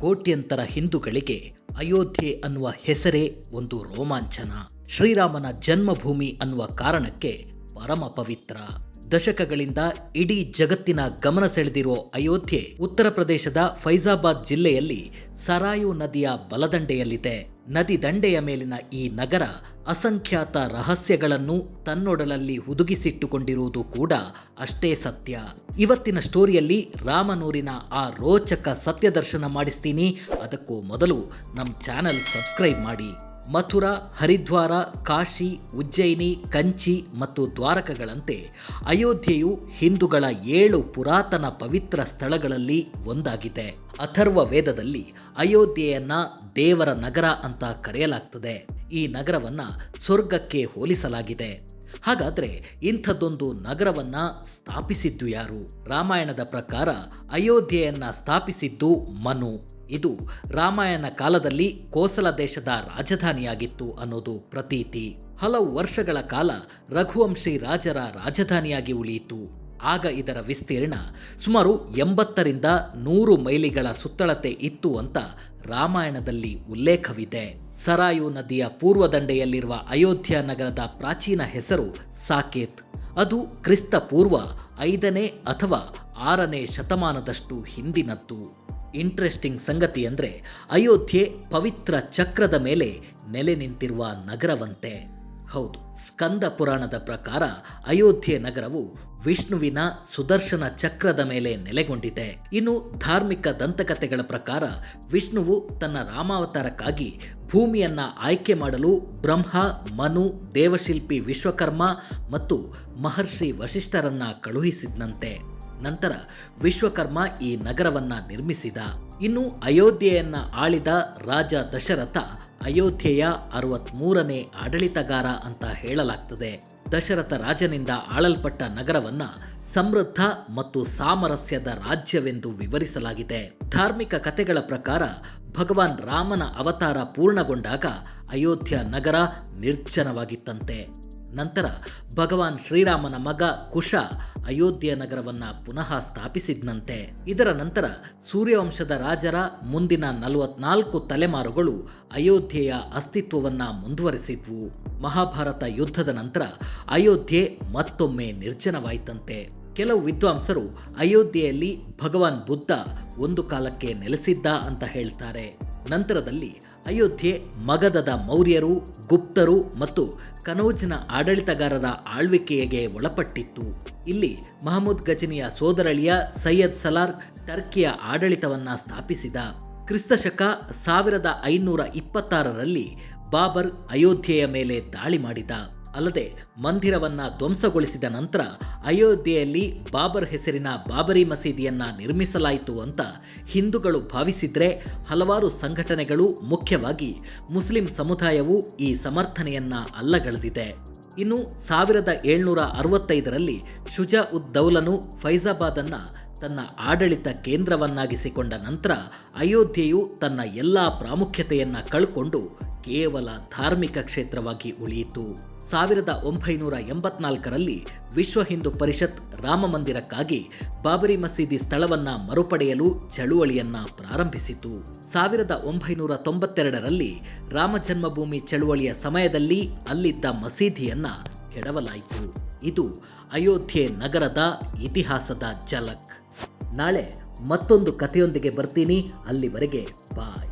ಕೋಟ್ಯಂತರ ಹಿಂದೂಗಳಿಗೆ ಅಯೋಧ್ಯೆ ಅನ್ನುವ ಹೆಸರೇ ಒಂದು ರೋಮಾಂಚನ. ಶ್ರೀರಾಮನ ಜನ್ಮಭೂಮಿ ಅನ್ನುವ ಕಾರಣಕ್ಕೆ ಪರಮ ಪವಿತ್ರ. ದಶಕಗಳಿಂದ ಇಡೀ ಜಗತ್ತಿನ ಗಮನ ಸೆಳೆದಿರುವ ಅಯೋಧ್ಯೆ ಉತ್ತರ ಪ್ರದೇಶದ ಫೈಜಾಬಾದ್ ಜಿಲ್ಲೆಯಲ್ಲಿ ಸರಾಯು ನದಿಯ ಬಲದಂಡೆಯಲ್ಲಿದೆ. ನದಿ ದಂಡೆಯ ಮೇಲಿನ ಈ ನಗರ ಅಸಂಖ್ಯಾತ ರಹಸ್ಯಗಳನ್ನು ತನ್ನೊಡಲಲ್ಲಿ ಹುದುಗಿಸಿಟ್ಟುಕೊಂಡಿರುವುದು ಕೂಡ ಅಷ್ಟೇ ಸತ್ಯ. ಇವತ್ತಿನ ಸ್ಟೋರಿಯಲ್ಲಿ ರಾಮನೂರಿನ ಆ ರೋಚಕ ಸತ್ಯದರ್ಶನ ಮಾಡಿಸ್ತೀನಿ. ಅದಕ್ಕೂ ಮೊದಲು ನಮ್ಮ ಚಾನೆಲ್ ಸಬ್ಸ್ಕ್ರೈಬ್ ಮಾಡಿ. ಮಥುರಾ, ಹರಿದ್ವಾರ, ಕಾಶಿ, ಉಜ್ಜಯಿನಿ, ಕಂಚಿ ಮತ್ತು ದ್ವಾರಕಗಳಂತೆ ಅಯೋಧ್ಯೆಯು ಹಿಂದೂಗಳ ಏಳು ಪುರಾತನ ಪವಿತ್ರ ಸ್ಥಳಗಳಲ್ಲಿ ಒಂದಾಗಿದೆ. ಅಥರ್ವ ವೇದದಲ್ಲಿ ಅಯೋಧ್ಯೆಯನ್ನ ದೇವರ ನಗರ ಅಂತ ಕರೆಯಲಾಗ್ತದೆ. ಈ ನಗರವನ್ನ ಸ್ವರ್ಗಕ್ಕೆ ಹೋಲಿಸಲಾಗಿದೆ. ಹಾಗಾದ್ರೆ ಇಂಥದ್ದೊಂದು ನಗರವನ್ನ ಸ್ಥಾಪಿಸಿದ್ದು ಯಾರು? ರಾಮಾಯಣದ ಪ್ರಕಾರ ಅಯೋಧ್ಯೆಯನ್ನ ಸ್ಥಾಪಿಸಿದ್ದು ಮನು. ಇದು ರಾಮಾಯಣ ಕಾಲದಲ್ಲಿ ಕೋಸಲ ದೇಶದ ರಾಜಧಾನಿಯಾಗಿತ್ತು ಅನ್ನೋದು ಪ್ರತೀತಿ. ಹಲವು ವರ್ಷಗಳ ಕಾಲ ರಘುವಂಶಿ ರಾಜರ ರಾಜಧಾನಿಯಾಗಿ ಉಳಿಯಿತು. ಆಗ ಇದರ ವಿಸ್ತೀರ್ಣ ಸುಮಾರು ಎಂಬತ್ತರಿಂದ ನೂರು ಮೈಲಿಗಳ ಸುತ್ತಳತೆ ಇತ್ತು ಅಂತ ರಾಮಾಯಣದಲ್ಲಿ ಉಲ್ಲೇಖವಿದೆ. ಸರಾಯು ನದಿಯ ಪೂರ್ವದಂಡೆಯಲ್ಲಿರುವ ಅಯೋಧ್ಯ ನಗರದ ಪ್ರಾಚೀನ ಹೆಸರು ಸಾಕೇತ್. ಅದು ಕ್ರಿಸ್ತ ಪೂರ್ವ ಐದನೇ ಅಥವಾ ಆರನೇ ಶತಮಾನದಷ್ಟು ಹಿಂದಿನದ್ದು. ಇಂಟ್ರೆಸ್ಟಿಂಗ್ ಸಂಗತಿ ಅಂದರೆ ಅಯೋಧ್ಯೆ ಪವಿತ್ರ ಚಕ್ರದ ಮೇಲೆ ನೆಲೆ ನಿಂತಿರುವ ನಗರವಂತೆ. ಹೌದು, ಸ್ಕಂದ ಪುರಾಣದ ಪ್ರಕಾರ ಅಯೋಧ್ಯೆ ನಗರವು ವಿಷ್ಣುವಿನ ಸುದರ್ಶನ ಚಕ್ರದ ಮೇಲೆ ನೆಲೆಗೊಂಡಿದೆ. ಇನ್ನು ಧಾರ್ಮಿಕ ದಂತಕಥೆಗಳ ಪ್ರಕಾರ ವಿಷ್ಣುವು ತನ್ನ ರಾಮಾವತಾರಕ್ಕಾಗಿ ಭೂಮಿಯನ್ನು ಆಯ್ಕೆ ಮಾಡಲು ಬ್ರಹ್ಮ, ಮನು, ದೇವಶಿಲ್ಪಿ ವಿಶ್ವಕರ್ಮ ಮತ್ತು ಮಹರ್ಷಿ ವಶಿಷ್ಠರನ್ನ ಕಳುಹಿಸಿದ್ನಂತೆ. ನಂತರ ವಿಶ್ವಕರ್ಮ ಈ ನಗರವನ್ನ ನಿರ್ಮಿಸಿದ. ಇನ್ನು ಅಯೋಧ್ಯೆಯನ್ನು ಆಳಿದ ರಾಜ ದಶರಥ ಅಯೋಧ್ಯೆಯ ಅರವತ್ಮೂರನೇ ಆಡಳಿತಗಾರ ಅಂತ ಹೇಳಲಾಗ್ತದೆ. ದಶರಥ ರಾಜನಿಂದ ಆಳಲ್ಪಟ್ಟ ನಗರವನ್ನ ಸಮೃದ್ಧ ಮತ್ತು ಸಾಮರಸ್ಯದ ರಾಜ್ಯವೆಂದು ವಿವರಿಸಲಾಗಿದೆ. ಧಾರ್ಮಿಕ ಕಥೆಗಳ ಪ್ರಕಾರ ಭಗವಾನ್ ರಾಮನ ಅವತಾರ ಪೂರ್ಣಗೊಂಡಾಗ ಅಯೋಧ್ಯ ನಗರ ನಿರ್ಜನವಾಗಿತ್ತಂತೆ. ನಂತರ ಭಗವಾನ್ ಶ್ರೀರಾಮನ ಮಗ ಕುಶ ಅಯೋಧ್ಯೆ ನಗರವನ್ನ ಪುನಃ ಸ್ಥಾಪಿಸಿದ್ನಂತೆ. ಇದರ ನಂತರ ಸೂರ್ಯವಂಶದ ರಾಜರ ಮುಂದಿನ ನಲವತ್ನಾಲ್ಕು ತಲೆಮಾರುಗಳು ಅಯೋಧ್ಯೆಯ ಅಸ್ತಿತ್ವವನ್ನ ಮುಂದುವರೆಸಿದ್ವು. ಮಹಾಭಾರತ ಯುದ್ಧದ ನಂತರ ಅಯೋಧ್ಯೆ ಮತ್ತೊಮ್ಮೆ ನಿರ್ಜನವಾಯಿತಂತೆ. ಕೆಲವು ವಿದ್ವಾಂಸರು ಅಯೋಧ್ಯೆಯಲ್ಲಿ ಭಗವಾನ್ ಬುದ್ಧ ಒಂದು ಕಾಲಕ್ಕೆ ನೆಲೆಸಿದ್ದ ಅಂತ ಹೇಳ್ತಾರೆ. ನಂತರದಲ್ಲಿ ಅಯೋಧ್ಯೆ ಮಗಧದ ಮೌರ್ಯರು, ಗುಪ್ತರು ಮತ್ತು ಕನೌಜ್ನ ಆಡಳಿತಗಾರರ ಆಳ್ವಿಕೆಗೆ ಒಳಪಟ್ಟಿತ್ತು. ಇಲ್ಲಿ ಮಹಮೂದ್ ಗಜನಿಯ ಸೋದರಳಿಯ ಸೈಯದ್ ಸಲಾರ್ ಟರ್ಕಿಯ ಆಡಳಿತವನ್ನ ಸ್ಥಾಪಿಸಿದ. ಕ್ರಿಸ್ತಶಕ ಸಾವಿರದ ಐನೂರ ಇಪ್ಪತ್ತಾರರಲ್ಲಿ ಬಾಬರ್ ಅಯೋಧ್ಯೆಯ ಮೇಲೆ ದಾಳಿ ಮಾಡಿದ. ಅಲ್ಲದೆ ಮಂದಿರವನ್ನ ಧ್ವಂಸಗೊಳಿಸಿದ ನಂತರ ಅಯೋಧ್ಯೆಯಲ್ಲಿ ಬಾಬರ್ ಹೆಸರಿನ ಬಾಬರಿ ಮಸೀದಿಯನ್ನು ನಿರ್ಮಿಸಲಾಯಿತು ಅಂತ ಹಿಂದೂಗಳು ಭಾವಿಸಿದ್ರೆ ಹಲವಾರು ಸಂಘಟನೆಗಳು ಮುಖ್ಯವಾಗಿ ಮುಸ್ಲಿಂ ಸಮುದಾಯವು ಈ ಸಮರ್ಥನೆಯನ್ನ ಅಲ್ಲಗಳೆದಿದೆ. ಇನ್ನು ಸಾವಿರದ ಏಳ್ನೂರ ಅರವತ್ತೈದರಲ್ಲಿ ಶುಜಾ ಉದ್ ದೌಲನು ಫೈಜಾಬಾದನ್ನು ತನ್ನ ಆಡಳಿತ ಕೇಂದ್ರವನ್ನಾಗಿಸಿಕೊಂಡ ನಂತರ ಅಯೋಧ್ಯೆಯು ತನ್ನ ಎಲ್ಲ ಪ್ರಾಮುಖ್ಯತೆಯನ್ನು ಕಳ್ಕೊಂಡು ಕೇವಲ ಧಾರ್ಮಿಕ ಕ್ಷೇತ್ರವಾಗಿ ಉಳಿಯಿತು. ಸಾವಿರದ ಒಂಬೈನೂರ ಎಂಬತ್ನಾಲ್ಕರಲ್ಲಿ ವಿಶ್ವ ಹಿಂದೂ ಪರಿಷತ್ ರಾಮ ಮಂದಿರಕ್ಕಾಗಿ ಬಾಬರಿ ಮಸೀದಿ ಸ್ಥಳವನ್ನ ಮರುಪಡೆಯಲು ಚಳುವಳಿಯನ್ನ ಪ್ರಾರಂಭಿಸಿತು. ಸಾವಿರದ ಒಂಬೈನೂರ ತೊಂಬತ್ತೆರಡರಲ್ಲಿ ರಾಮ ಜನ್ಮಭೂಮಿ ಚಳುವಳಿಯ ಸಮಯದಲ್ಲಿ ಅಲ್ಲಿದ್ದ ಮಸೀದಿಯನ್ನ ಕೆಡವಲಾಯಿತು. ಇದು ಅಯೋಧ್ಯೆ ನಗರದ ಇತಿಹಾಸದ ಝಲಕ್. ನಾಳೆ ಮತ್ತೊಂದು ಕಥೆಯೊಂದಿಗೆ ಬರ್ತೀನಿ. ಅಲ್ಲಿವರೆಗೆ ಬಾಯ್.